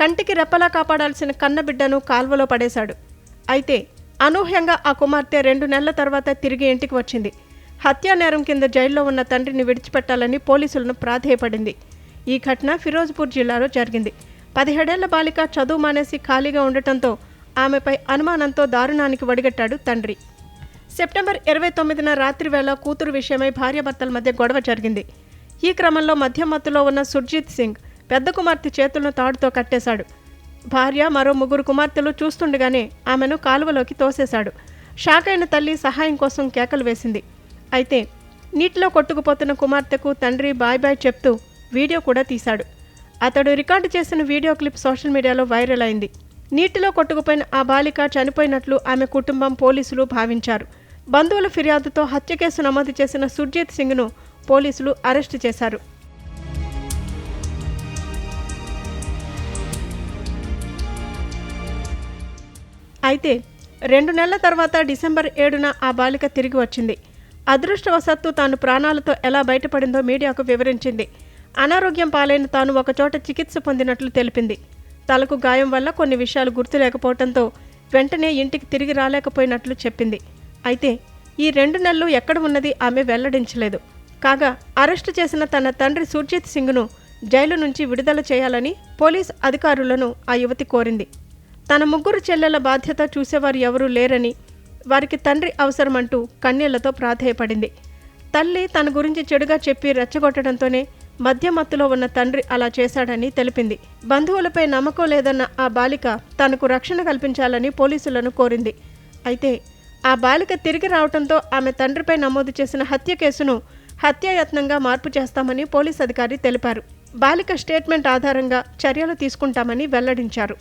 కంటికి రెప్పలా కాపాడాల్సిన కన్నబిడ్డను కాల్వలో పడేశాడు. అయితే అనూహ్యంగా ఆ కుమార్తె రెండు నెలల తర్వాత తిరిగి ఇంటికి వచ్చింది. హత్యా నేరం కింద జైల్లో ఉన్న తండ్రిని విడిచిపెట్టాలని పోలీసులను ప్రాధేయపడింది. ఈ ఘటన ఫిరోజ్పూర్ జిల్లాలో జరిగింది. పదిహేడేళ్ళ బాలిక చదువు మానేసి ఖాళీగా ఉండటంతో ఆమెపై అనుమానంతో దారుణానికి వడిగట్టాడు తండ్రి. సెప్టెంబర్ ఇరవై తొమ్మిదిన రాత్రి వేళ కూతురు విషయమై భార్యాభర్తల మధ్య గొడవ జరిగింది. ఈ క్రమంలో మధ్య మత్తులో ఉన్న సుర్జిత్ సింగ్ పెద్ద కుమార్తె చేతులను తాడుతో కట్టేశాడు. భార్య మరో ముగ్గురు కుమార్తెలు చూస్తుండగానే ఆమెను కాలువలోకి తోసేశాడు. షాక్ అయిన తల్లి సహాయం కోసం కేకలు వేసింది. అయితే నీటిలో కొట్టుకుపోతున్న కుమార్తెకు తండ్రి బాయ్ బాయ్ చెప్తూ వీడియో కూడా తీశాడు. అతడు రికార్డు చేసిన వీడియో క్లిప్ సోషల్ మీడియాలో వైరల్ అయింది. నీటిలో కొట్టుకుపోయిన ఆ బాలిక చనిపోయినట్లు ఆమె కుటుంబం పోలీసులు భావించారు. బంధువుల ఫిర్యాదుతో హత్య కేసు నమోదు చేసిన సుర్జీత్ సింగ్ను పోలీసులు అరెస్టు చేశారు. అయితే రెండు నెలల తర్వాత డిసెంబర్ ఏడున ఆ బాలిక తిరిగి వచ్చింది. అదృష్టవశాత్తు తాను ప్రాణాలతో ఎలా బయటపడిందో మీడియాకు వివరించింది. అనారోగ్యం పాలైన తాను ఒకచోట చికిత్స పొందినట్లు తెలిపింది. తలకు గాయం వల్ల కొన్ని విషయాలు గుర్తులేకపోవడంతో వెంటనే ఇంటికి తిరిగి రాలేకపోయినట్లు చెప్పింది. అయితే ఈ రెండు నెలలు ఎక్కడ ఉన్నది ఆమె వెల్లడించలేదు. కాగా అరెస్టు చేసిన తన తండ్రి సుర్జిత్ సింగ్ను జైలు నుంచి విడుదల చేయాలని పోలీస్ అధికారులను ఆ యువతి కోరింది. తన ముగ్గురు చెల్లెల బాధ్యత చూసేవారు ఎవరూ లేరని వారికి తండ్రి అవసరమంటూ కన్యలతో ప్రాధేయపడింది. తల్లి తన గురించి చెడుగా చెప్పి రెచ్చగొట్టడంతోనే మధ్య మత్తులో ఉన్న తండ్రి అలా చేశాడని తెలిపింది. బంధువులపై నమ్మకం లేదన్న ఆ బాలిక తనకు రక్షణ కల్పించాలని పోలీసులను కోరింది. అయితే ఆ బాలిక తిరిగి రావడంతో ఆమె తండ్రిపై నమోదు చేసిన హత్య కేసును హత్యాయత్నంగా మార్పు చేస్తామని పోలీస్ అధికారి తెలిపారు. బాలిక స్టేట్మెంట్ ఆధారంగా చర్యలు తీసుకుంటామని వెల్లడించారు.